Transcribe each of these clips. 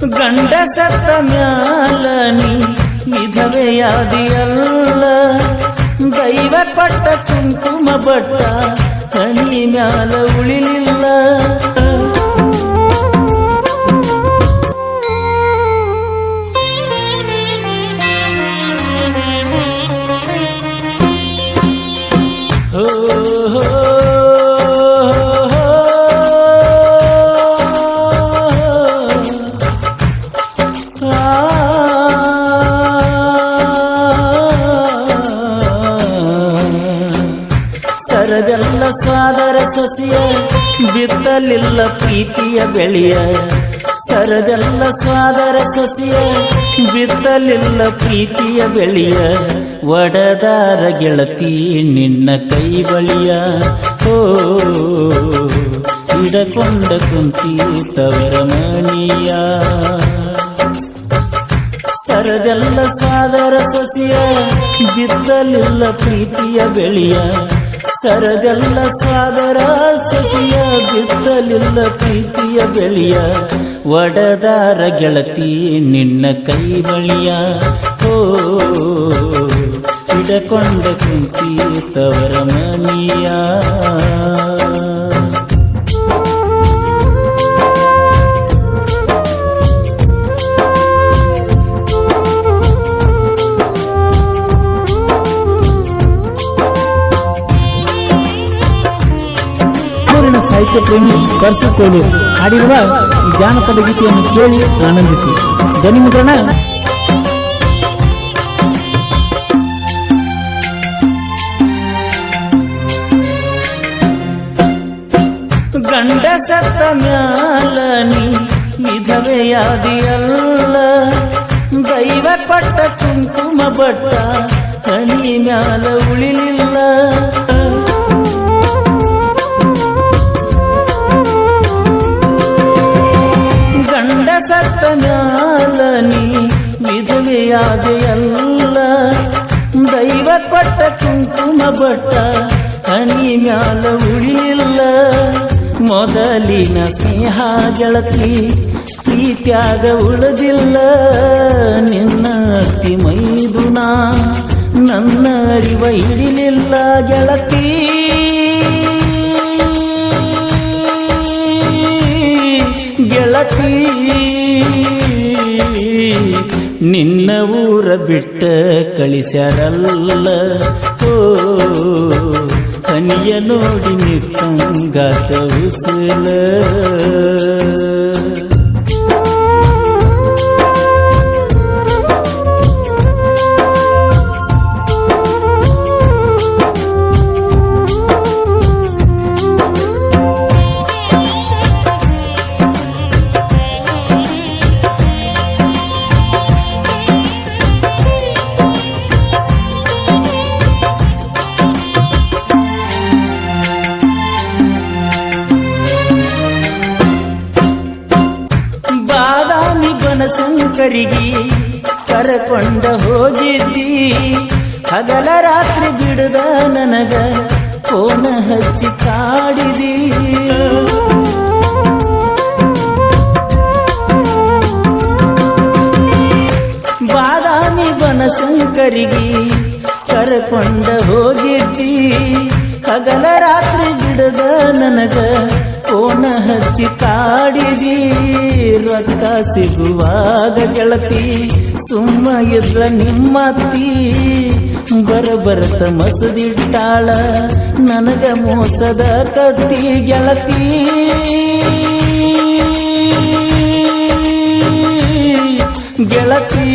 ಗಂಡ ಸತ್ತ ಮ್ಯಾಲ ನೀ ವಿಧವೆಯಾದಿಯಲ್ಲ ದೈವ ಕೊಟ್ಟ ಕುಂಕುಮ ಬಟ್ಟ ಹನಿ ಮ್ಯಾಲ ಉಳಿಲಿಲ್ಲ ಸರದೆಲ್ಲ ಸಾದರ ಸಸಿಯ, ಬಿತ್ತಲಿಲ್ಲ ಪ್ರೀತಿಯ ಬೆಳೆಯ. ಸರದೆಲ್ಲ ಸಾದರ ಸಸಿಯ, ಬಿತ್ತಲಿಲ್ಲ ಪ್ರೀತಿಯ ಬೆಳೆಯ. ಒಡದಾರ ಗೆಳತಿ ನಿನ್ನ ಕೈ ಬಳಿಯ ಓ ಹಿಡಕೊಂಡ ಕುಂತಿ ತವರ ಮಣಿಯ. ಸರದೆಲ್ಲ ಸಾದರ ಸೊಸಿಯ, ಬಿತ್ತಲಿಲ್ಲ ಪ್ರೀತಿಯ ಬೆಳೆಯ. ಸರದೆಲ್ಲ ಸಾದರ ಸೊಸಿಯ ಬಿದ್ದಲಿಲ್ಲ ಪ್ರೀತಿಯ ಬೆಳೆಯ ಒಡದಾರ ಗೆಳತಿ ನಿನ್ನ ಕೈ ಬಳಿಯ ಓ ಹಿಡಕೊಂಡ ಕುಂತಿ ತವರ ಮನಿಯ ಸಾಹಿತ್ಯ ಪ್ರೇಮಿ ಪರ್ಸು ಕೋಲು ಹಾಡಿರುವ ಈ ಜಾನಪದ ಗೀತೆಯನ್ನು ಕೇಳಿ ಆನಂದಿಸಿ ಧ್ವನಿ ಮುದ್ರಣ ಗಂಡ ಸತ್ತ ಮ್ಯಾಲ ನೀ ವಿಧವೆಯಾದಿಯಲ್ಲ ದೈವ ಕೊಟ್ಟ ಕುಂಕುಮ ಬಟ್ಟ ಹನಿ ಮ್ಯಾಲ ಉಳಿಲಿಲ್ಲ ಸತ್ತ ಮ್ಯಾಲ ನೀ ವಿಧವೆಯಾದೆಯಲ್ಲ ದೈವ ಕೊಟ್ಟ ಕುಂಕುಮ ಬಟ್ಟ ಹನಿ ಮ್ಯಾಲ ಉಳಿಲಿಲ್ಲ. ಮೊದಲಿನ ಸ್ನೇಹ ಗೆಳತಿ ಪ್ರೀತ್ಯಾಗ ಉಳದಿಲ್ಲ. ನಿನ್ನ ಅತಿ ಮೈದುನಾ, ನನ್ನ ಅರಿವ ಇಡಿಲಿಲ್ಲ ಗೆಳತಿ. ಗೆಳತಿ ನಿನ್ನ ಊರ ಬಿಟ್ಟ ಕಳಿಸ್ಯಾರಲ್ಲ ಓ ಹನಿಯ ನೋಡಿ ನಿತ್ತಂಗಾತ ಉಸಲ ಕರಕೊಂಡ ಹೋಗಿದ್ದಿ. ಹಗಲ ರಾತ್ರಿ ಬಿಡದ ನನಗ ಕೋನ ಹಚ್ಚಿ ಕಾಡಿದಿ. ಬಾದಾಮಿ ಬನಶಂಕರಿಗೆ ಕರಕೊಂಡ ಹೋಗಿದ್ದಿ. ಹಗಲ ರಾತ್ರಿ ಬಿಡದ ನನಗ ಕೋನ ಹಚ್ಚಿ ಕಾಡಿದಿ. ರೊಕ್ಕ ಸಿಗುವಾಗ ಗೆಳತಿ ಸುಮ್ಮ ಇದ್ರ ನಿಮ್ಮತ್ತಿ ಬರಬರತ ಮಸದಿಟ್ಟಾಳ ನನಗ ಮೋಸದ ಕತ್ತಿ ಗೆಳತಿ. ಗೆಳತಿ,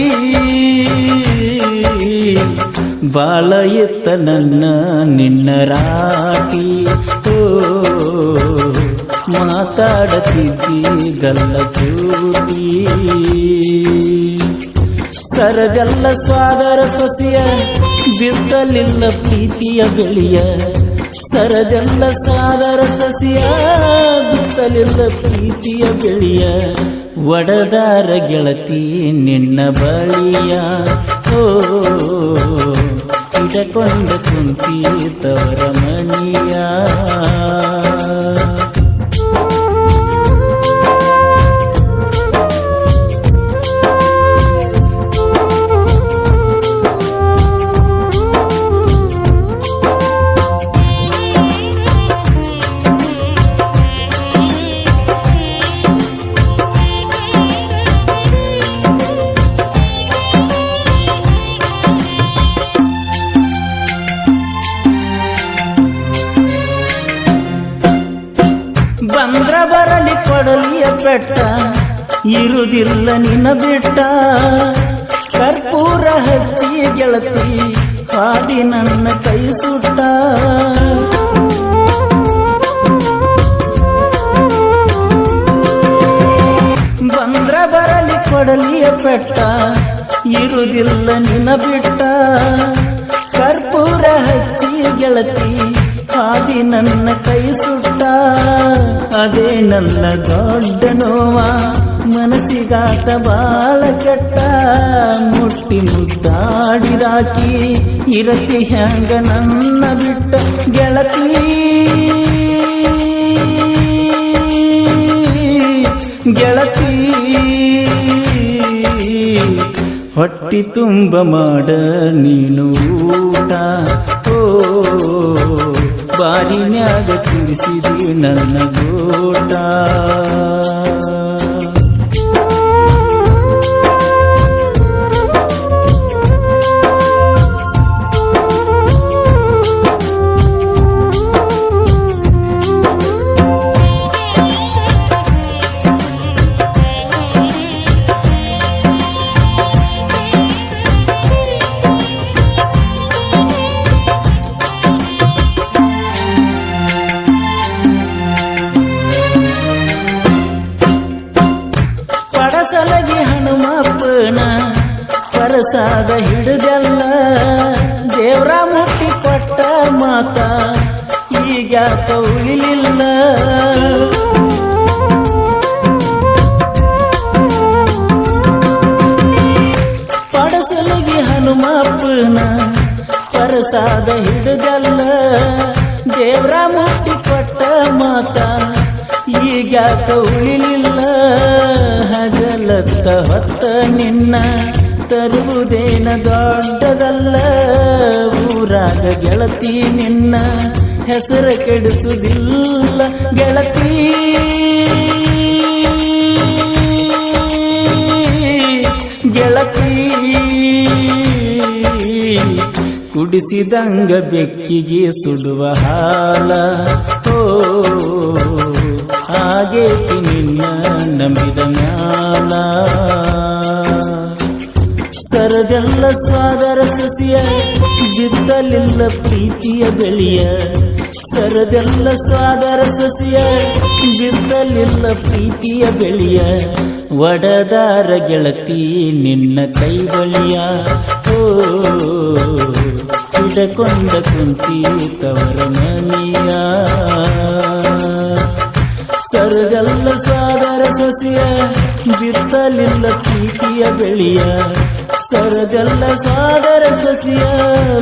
ಬಾಳ ಎತ್ತ ನನ್ನ ನಿನ್ನ ರಾಟಿ ಓ, ಮಾತಾಡತಿದ್ದಿ ಗಲ್ಲ ಚೂಟಿ. ಸರಗಲ್ಲ ಸ್ವಾದರ ಸಸಿಯ ಬಿತ್ತಲಿಲ್ಲ ಪ್ರೀತಿಯ ಬೆಳೆಯ. ಸರದೆಲ್ಲ ಸಾದರ ಸಸಿಯ ಬಿತ್ತಲಿಲ್ಲ ಪ್ರೀತಿಯ ಬೆಳೆಯ. ಒಡದಾರ ಗೆಳತಿ ನಿನ್ನ ಬಳಿಯ. ಓ ಇಡಕೊಂಡ ಕುಂತಿ ತವರ ಮನಿಯ. ಇರುವುದಿಲ್ಲ ನಿನ್ನ ಬಿಟ್ಟ. ಕರ್ಪೂರ ಹಚ್ಚಿ ಗೆಳತಿ, ಹಾದಿ ನನ್ನ ಕೈ ಸುಟ್ಟ. ಬಂದ್ರ ಬರಲಿ ಕೊಡಲಿಯ ಪೆಟ್ಟ ಇರುದಿಲ್ಲ ನಿನ್ನ ಬಿಟ್ಟ. ಕರ್ಪೂರ ಹಚ್ಚಿ ಗೆಳತಿ, ಹಾದಿ ನನ್ನ ಕೈ ಸುಟ್ಟ. ಅದೇ ನನ್ನ ದೊಡ್ಡ ನೋವ. ಮನಸ್ಸಿಗಾತ ಬಾಳ ಕೆಟ್ಟ ಮುಟ್ಟಿ ಮುದ್ದಾಡಿದಾಕಿ ಇರತಿ ಹ್ಯಾಂಗ ನನ್ನ ಬಿಟ್ಟ ಗೆಳತಿ. ಗೆಳತಿ. ಹೊಟ್ಟಿ ತುಂಬ ಮಾಡ ನೀನು ಊಟ. ಓ ಬಾರಿನ್ಯಾಗ ತಿಳಿಸಿದಿ ನನ್ನ ಗೋಟ. ಈಗ ಉಳಿಲಿಲ್ಲ. ಪಡಸಲಗಿ ಹನುಮಪ್ಪನ ಪರಸಾದ ಹಿಡಿದಲ್ಲ. ದೇವ್ರ ಮುಟ್ಟಿ ಕೊಟ್ಟ ಮಾತ ಈಗ ಉಳಿಲಿಲ್ಲ. ಹಗಲತ್ತ ಹೊತ್ತ ನಿನ್ನ ತರುವುದೇನ ದೊಡ್ಡದಲ್ಲ. ಊರಾಗ ಗೆಳತಿ ನಿನ್ನ ಹೆಸರು ಕೆಡಿಸುವುದಿಲ್ಲ ಗೆಳತಿ. ಗೆಳತಿ ಕುಡಿಸಿದಂಗ ಬೆಕ್ಕಿಗೆ ಸುಡುವ ಹಾಲ. ಓ ಹಾಗೆ ನಿನ್ನ ನಂಬಿದ ಸರದೆಲ್ಲ ಸ್ವಾದರ ಸಸಿಯ ಜಿದ್ದಲಿಲ್ಲ ಪ್ರೀತಿಯ ಬೆಳೆಯ. ಸರದೆಲ್ಲ ಸ್ವಾದರ ಸಸಿಯ ಜಿದ್ದಲಿಲ್ಲ ಪ್ರೀತಿಯ ಬೆಳೆಯ. ಒಡದಾರ ಗೆಳತಿ ನಿನ್ನ ಕೈ ಬಳಿಯ ಓ, ಹಿಡಕೊಂಡ ಕುಂತಿ ತವರ ಮನೆಯ. ಸರದೆಲ್ಲ ಸಾಗರ ಸಸಿಯ ಬಿತ್ತಲಿಲ್ಲ ಪ್ರೀತಿಯ ಬೆಳೆಯ. ಸರಗಲ್ಲ ಸಾಗರ ಸಸಿಯ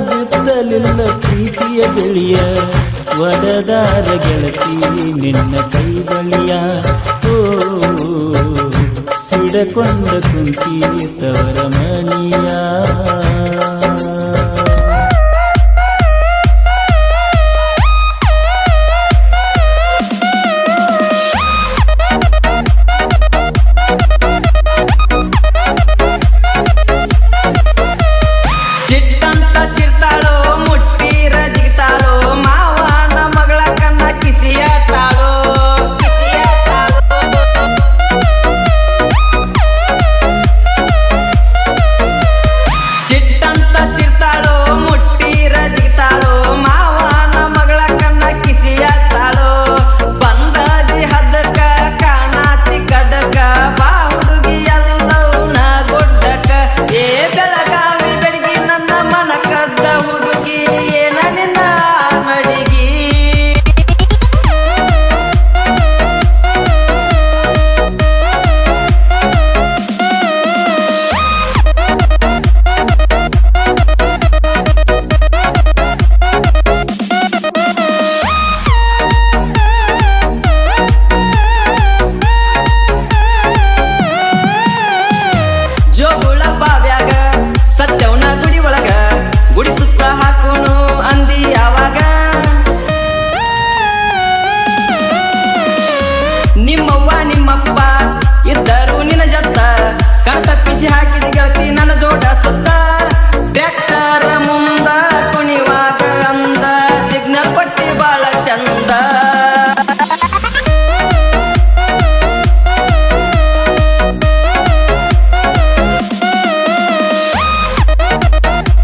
ಬಿತ್ತಲಿಲ್ಲ ಪ್ರೀತಿಯ ಬೆಳೆಯ ಒಡದಾರ ಗೆಳತಿ ನಿನ್ನ ಕೈ ಬಳಿಯ ಓ, ಹಿಡಕೊಂಡ ಕುಂತಿ ತವರ ಮನಿಯ